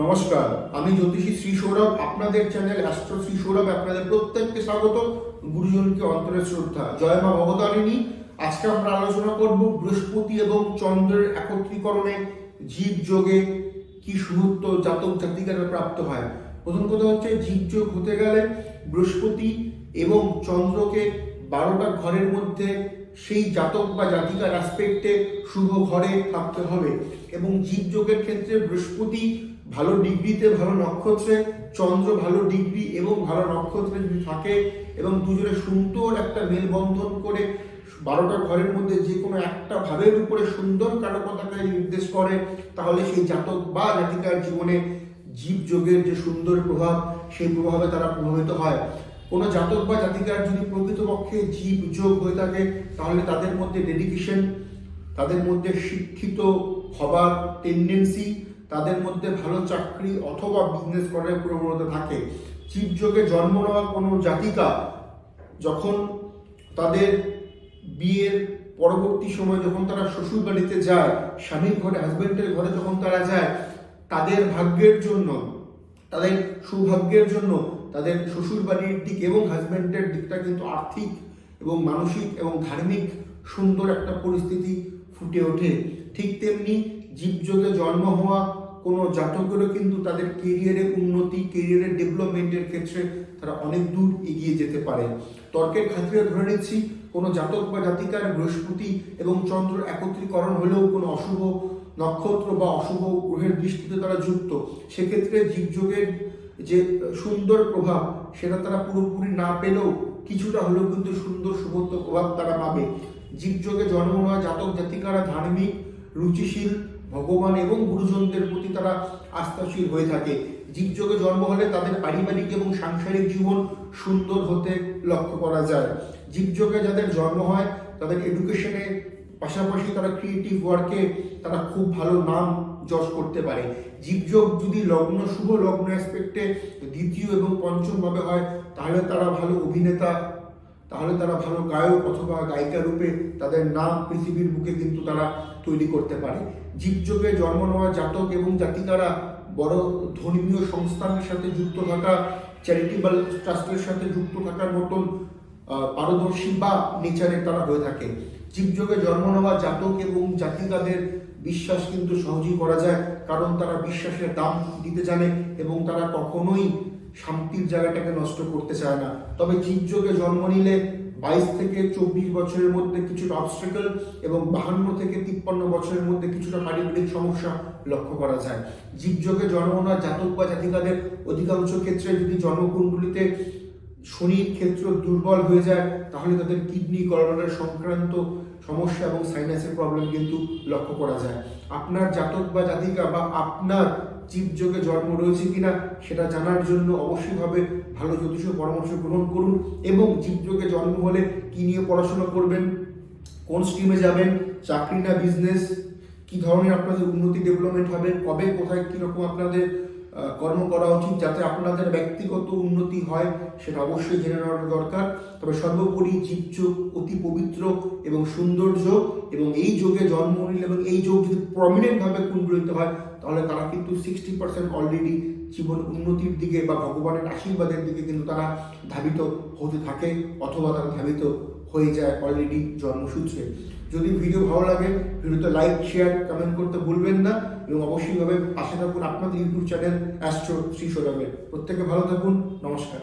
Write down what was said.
নমস্কার, আমি জ্যোতিষী শ্রী সৌরভ, আপনাদের চ্যানেল অ্যাস্ট্রো শ্রী সৌরভ, আপনাদের প্রত্যেককে স্বাগত। গুরুজনকে অন্তরের শ্রদ্ধা। জয় মা ভবতারিণী। আজকে আমরা আলোচনা করব বৃহস্পতি এবং চন্দ্রের একত্রীকরণে জীব যোগে কি শুভত্ব জাতক জাতিকারা প্রাপ্ত হয়। প্রথম কথা হচ্ছে, জীব যোগ হতে গেলে বৃহস্পতি এবং চন্দ্রকে বারোটা ঘরের মধ্যে সেই জাতক বা জাতিকার অ্যাসপেক্টে শুভ ঘরে থাকতে হবে। এবং জীব যোগের ক্ষেত্রে বৃহস্পতি ভালো ডিগ্রিতে ভালো নক্ষত্রে, চন্দ্র ভালো ডিগ্রি এবং ভালো নক্ষত্রে যদি থাকে এবং দুজনে সুন্দর একটা মেলবন্ধন করে বারোটা ঘরের মধ্যে যে কোনো একটা ভাবের উপরে সুন্দর কারকতাকে নির্দেশ করে, তাহলে সেই জাতক বা জাতিকার জীবনে জীব যোগের যে সুন্দর প্রভাব, সেই প্রভাবে তারা প্রভাবিত হয়। কোনো জাতক বা জাতিকার যদি প্রকৃতপক্ষে জীব যোগ হয়ে থাকে, তাহলে তাদের মধ্যে ডেডিকেশন তাদের মধ্যে শিক্ষিত হবার টেন্ডেন্সি তাদের মধ্যে ভালো চাকরি অথবা বিজনেস করার প্রবণতা থাকে। জীব যোগে জন্ম নেওয়া কোনো জাতিকা যখন তাদের বিয়ের পরবর্তী সময় যখন তারা শ্বশুর বাড়িতে যায়, স্বামীর ঘরে হাজব্যান্ডের ঘরে যখন তারা যায়, তাদের ভাগ্যের জন্য, তাদের সৌভাগ্যের জন্য তাদের শ্বশুর বাড়ির দিক এবং হাজব্যান্ডের দিকটা কিন্তু আর্থিক এবং মানসিক এবং ধার্মিক সুন্দর একটা পরিস্থিতি ফুটে ওঠে। ঠিক তেমনি জীবযোগে জন্ম হওয়া কোনো জাতকেরও কিন্তু তাদের কেরিয়ারে উন্নতি কেরিয়ারের ডেভেলপমেন্টের ক্ষেত্রে তারা অনেক দূর এগিয়ে যেতে পারে। তর্কের খাতিরে ধরে নিচ্ছি, কোনো জাতক বা জাতিকার বৃহস্পতি এবং চন্দ্র একত্রীকরণ হলেও কোনো অশুভ নক্ষত্র বা অশুভ গ্রহের দৃষ্টিতে তারা যুক্ত। সেক্ষেত্রে জীবযোগের যে সুন্দর প্রভাব, সেটা তারা পুরোপুরি না পেলেও কিছুটা হলেও কিন্তু সুন্দর শুভত্ব প্রভাব তারা পাবে। জীবযোগে জন্ম নেওয়া জাতক জাতিকারা ধার্মিক, রুচিশীল ভগবান এবং গুরুজনদের প্রতি তারা আস্থাশীল হয়ে থাকে। জীবযোগে জন্ম হলে তাদের পারিবারিক এবং সাংসারিক জীবন সুন্দর হতে লক্ষ্য করা যায়। জীবযোগে যাদের জন্ম হয়, তাদের এডুকেশনে পাশাপাশি তারা ক্রিয়েটিভ ওয়ার্কে তারা খুব ভালো নাম যশ করতে পারে। জীবযোগ যদি লগ্ন, শুভ লগ্ন অ্যাসপেক্টে দ্বিতীয় এবং পঞ্চমভাবে হয়, তাহলে তারা ভালো অভিনেতা তাহলে তারা ভালো গায়ক অথবা গায়িকা রূপে তাদের নাম পৃথিবীর বুকে কিন্তু তারা তৈরি করতে পারে। জীবযোগে জন্ম নেওয়া জাতক এবং জাতিকারা বড় ধর্মীয় সংস্থানের সাথে যুক্ত থাকা চ্যারিটেবল ট্রাস্টের সাথে যুক্ত থাকার মতন পারদর্শী বা নেচারের তারা হয়ে থাকে। জীবযোগে জন্ম নেওয়া জাতক এবং জাতিকাদের বিশ্বাস কিন্তু সহজেই করা যায়, কারণ তারা বিশ্বাসের দাম দিতে জানে এবং তারা কখনোই শান্তির জায়গাটাকে নষ্ট করতে চায় না। তবে জীবযোগে জন্ম নিলে বাইশ থেকে চব্বিশ বছরের মধ্যে কিছুটা অবস্ট্রাকল এবং বাহান্ন থেকে তিপ্পান্ন বছরের মধ্যে কিছুটা পারিবারিক সমস্যা লক্ষ্য করা যায়। জীবযোগে জন্ম নেওয়া জাতক বা জাতিকাদের অধিকাংশ ক্ষেত্রে যদি জন্মকুণ্ডলিতে শনির ক্ষেত্র দুর্বল হয়ে যায়, তাহলে তাদের কিডনি গড়বড়ের সংক্রান্ত সমস্যা এবং সাইনাসের প্রবলেম কিন্তু লক্ষ্য করা যায়। আপনার জাতক বা জাতিকা বা আপনার জীবযোগে জন্ম রয়েছে কিনা সেটা জানার জন্য অবশ্যইভাবে ভালো জ্যোতিষ পরামর্শ গ্রহণ করুন এবং জীবযোগে জন্ম হলে কী নিয়ে পড়াশোনা করবেন, কোন স্ট্রিমে যাবেন, চাকরি না বিজনেস কী ধরনের আপনাদের উন্নতি ডেভেলপমেন্ট হবে, কবে, কোথায়, কীরকম আপনাদের কর্ম করা উচিত যাতে আপনাদের ব্যক্তিগত উন্নতি হয়, সেটা অবশ্যই জেনে নেওয়ার দরকার। তবে সর্বোপরি জীবযোগ অতি পবিত্র এবং সৌন্দর্য এবং এই যোগে জন্ম নিলে এবং এই যোগ যদি প্রমিনেন্টভাবে কুণ্ডলিত হয়, তাহলে তারা কিন্তু সিক্সটি পার্সেন্ট অলরেডি জীবন উন্নতির দিকে বা ভগবানের আশীর্বাদের দিকে কিন্তু তারা ধাবিত হতে থাকে অথবা তারা ধাবিত হয়ে যায় অলরেডি জন্মসূত্রে। যদি ভিডিও ভালো লাগে, ভিডিওতে লাইক শেয়ার কমেন্ট করতে ভুলবেন না এবং অবশ্যইভাবে পাশে থাকুন আপনাদের ইউটিউব চ্যানেল অ্যাস্ট্রো শ্রী সৌরভের প্রত্যেকে ভালো থাকুন, নমস্কার।